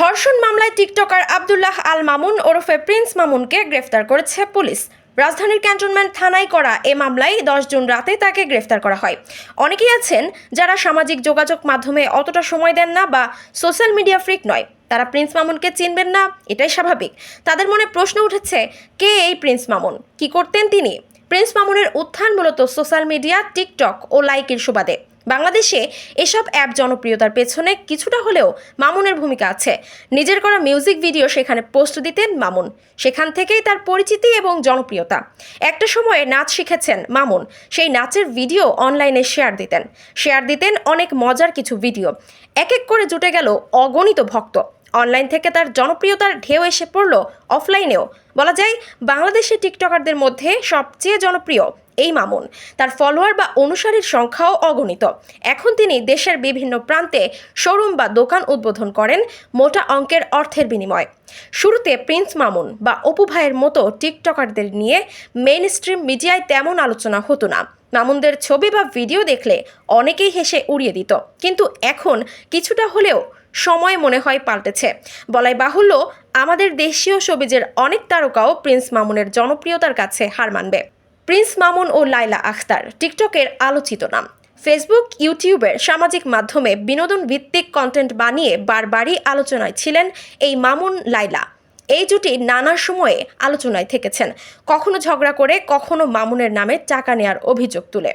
ধর্ষণ মামলায় টিকটকার আবদুল্লাহ আল মামুন ওরফে প্রিন্স মামুনকে গ্রেফতার করেছে পুলিশ। রাজধানীর ক্যান্টনমেন্ট থানায় করা এ মামলায় দশ জুন রাতে তাকে গ্রেফতার করা হয়। অনেকেই আছেন যারা সামাজিক যোগাযোগ মাধ্যমে অতটা সময় দেন না বা সোশ্যাল মিডিয়া ফ্রিক নয়। তারা প্রিন্স মামুনকে চিনবেন না, এটাই স্বাভাবিক। তাদের মনে প্রশ্ন উঠেছে, কে এই প্রিন্স মামুন? কি করতেন তিনি? প্রিন্স মামুনের উত্থান মূলত সোশ্যাল মিডিয়া, টিকটক ও লাইকের সুবাদে। বাংলাদেশে এসব অ্যাপ জনপ্রিয়তার পেছনে কিছুটা হলেও মামুনের ভূমিকা আছে। নিজের করা মিউজিক ভিডিও সেখানে পোস্ট দিতেন মামুন। সেখান থেকেই তার পরিচিতি এবং জনপ্রিয়তা। একটা সময়ে নাচ শিখেছেন মামুন। সেই নাচের ভিডিও অনলাইনে শেয়ার দিতেন। শেয়ার দিতেন অনেক মজার কিছু ভিডিও। এক এক করে জুটে গেল অগণিত ভক্ত। অনলাইন থেকে তার জনপ্রিয়তার ঢেউ এসে পড়ল অফলাইনেও। বলা যায়, বাংলাদেশি টিকটকারদের মধ্যে সবচেয়ে জনপ্রিয় এই মামুন। তার ফলোয়ার বা অনুসারীর সংখ্যাও অগণিত। এখন তিনি দেশের বিভিন্ন প্রান্তে শোরুম বা দোকান উদ্বোধন করেন মোটা অঙ্কের অর্থের বিনিময়। শুরুতে প্রিন্স মামুন বা অপু ভাইয়ের মতো টিকটকারদের নিয়ে মেইন স্ট্রিম মিডিয়ায় তেমন আলোচনা হতো না। মামুনদের ছবি বা ভিডিও দেখলে অনেকেই হেসে উড়িয়ে দিত। কিন্তু এখন কিছুটা হলেও সময় মনে হয় পাল্টেছে। বলাই বাহুল্য, আমাদের দেশীয় সবিজের অনেক তারকাও প্রিন্স মামুনের জনপ্রিয়তার কাছে হার মানবে। প্রিন্স মামুন ও লাইলা আখতার, টিকটকের আলোচিত নাম। ফেসবুক, ইউটিউবের সামাজিক মাধ্যমে বিনোদন ভিত্তিক কন্টেন্ট বানিয়ে বারবারই আলোচনায় ছিলেন এই মামুন লাইলা এই জুটি নানা সময়ে আলোচনায় থেকেছেন। কখনো ঝগড়া করে, কখনো মামুনের নামে টাকা নেয়ার অভিযোগ তুলে।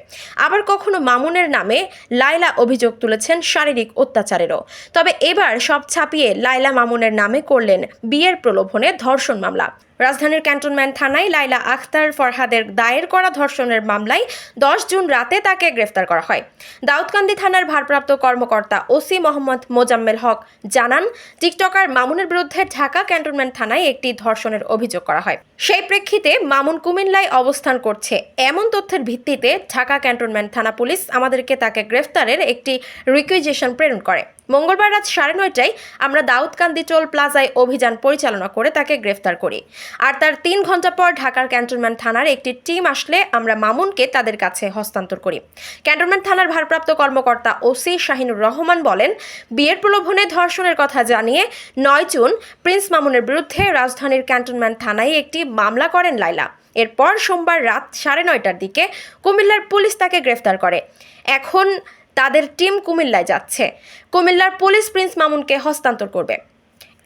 আবার কখনো মামুনের নামে লাইলা অভিযোগ তুলেছেন শারীরিক অত্যাচারেরও। তবে এবার সব ছাপিয়ে লাইলা মামুনের নামে করলেন বিয়ের প্রলোভনে ধর্ষণ মামলা। রাজধানীর ক্যান্টনমেন্ট থানায় লাইলা আখতার ফরহাদের দায়ের করা ধর্ষণের মামলায় দশ জুন রাতে তাকে গ্রেফতার করা হয়। দাউদকান্দি থানার ভারপ্রাপ্ত কর্মকর্তা ওসি মোহাম্মদ মোজাম্মেল হক জানান, টিকটকার মামুনের বিরুদ্ধে ঢাকা ক্যান্টনমেন্ট থানায় একটি ধর্ষণের অভিযোগ করা হয়। সেই প্রেক্ষিতে মামুন কুমিল্লায় অবস্থান করছে। এমন তথ্যের ভিত্তিতে ঢাকা ক্যান্টনমেন্ট থানা পুলিশ আমাদেরকে তাকে গ্রেফতারের একটি রিকুইজেশন প্রেরণ করে। মঙ্গলবার রাত সাড়ে নয়টায় আমরা দাউদকান্দি টোল প্লাজায় অভিযান পরিচালনা করে তাকে গ্রেফতার করি। আর তার তিন ঘণ্টা পর ঢাকার ক্যান্টনমেন্ট থানার একটি টিম আসলে আমরা মামুনকে তাদের কাছে হস্তান্তর করি। ক্যান্টনমেন্ট থানার ভারপ্রাপ্ত কর্মকর্তা ওসি শাহিনুর রহমান বলেন, বিয়ের প্রলোভনে ধর্ষণের কথা জানিয়ে নয় জুন প্রিন্স মামুনের বিরুদ্ধে রাজধানীর ক্যান্টনমেন্ট থানায় একটি মামলা করেন লাইলা এরপর সোমবার রাত সাড়ে নয়টার দিকে কুমিল্লার পুলিশ তাকে গ্রেফতার করে। এখন তাদের টিম কুমিল্লায় যাচ্ছে। কুমিল্লার পুলিশ প্রিন্স মামুনকে হস্তান্তর করবে।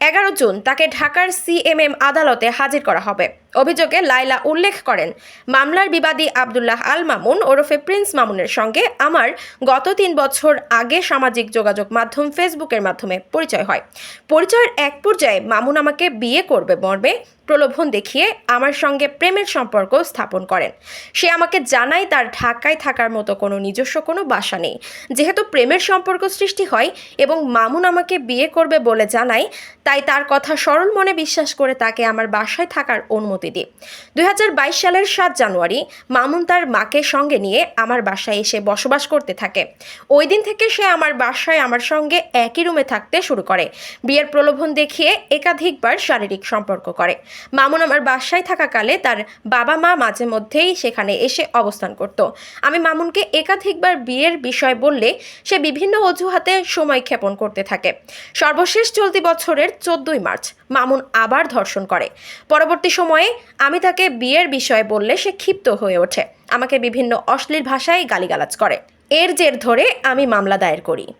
এগারো জুন তাকে ঢাকার সিএমএম আদালতে হাজির করা হবে। অভিযোগে লাইলা উল্লেখ করেন, মামলার বিবাদী আবদুল্লাহ আল মামুন ওরফে প্রিন্স মামুনের সঙ্গে আমার গত তিন বছর আগে সামাজিক যোগাযোগ মাধ্যম ফেসবুকের মাধ্যমে পরিচয় হয়। পরিচয়ের এক পর্যায়ে মামুন আমাকে বিয়ে করবে মর্মে প্রলোভন দেখিয়ে আমার সঙ্গে প্রেমের সম্পর্ক স্থাপন করেন। সে আমাকে জানায় তার ঢাকায় থাকার মতো কোনো নিজস্ব কোনো বাসা নেই। যেহেতু প্রেমের সম্পর্ক সৃষ্টি হয় এবং মামুন আমাকে বিয়ে করবে বলে জানায়, তাই তার কথা সরল মনে বিশ্বাস করে তাকে আমার বাসায় থাকার অনুমতি দুই সালের সাত জানুয়ারি মামুন তার মাকে সঙ্গে নিয়ে আমার বাসায় এসে বসবাস করতে থাকে। ওই দিন থেকে সে আমার বাসায় আমার সঙ্গে একই রুমে থাকতে শুরু করে। বিয়ের প্রলোভন দেখিয়ে একাধিকবার শারীরিক সম্পর্ক করে। মামুন আমার বাসায় থাকাকালে তার বাবা মা মাঝে মধ্যেই সেখানে এসে অবস্থান করত। আমি মামুনকে একাধিকবার বিয়ের বিষয় বললে সে বিভিন্ন অজুহাতে সময় ক্ষেপণ করতে থাকে। সর্বশেষ চলতি বছরের চোদ্দই মার্চ মামুন আবার ধর্ষণ করে। পরবর্তী সময়ে আমি তাকে বিয়ের বিষয়ে বললে সে ক্ষিপ্ত হয়ে ওঠে। আমাকে বিভিন্ন অশ্লীল ভাষায় গালিগালাজ করে। এর জের ধরে আমি মামলা দায়ের করি।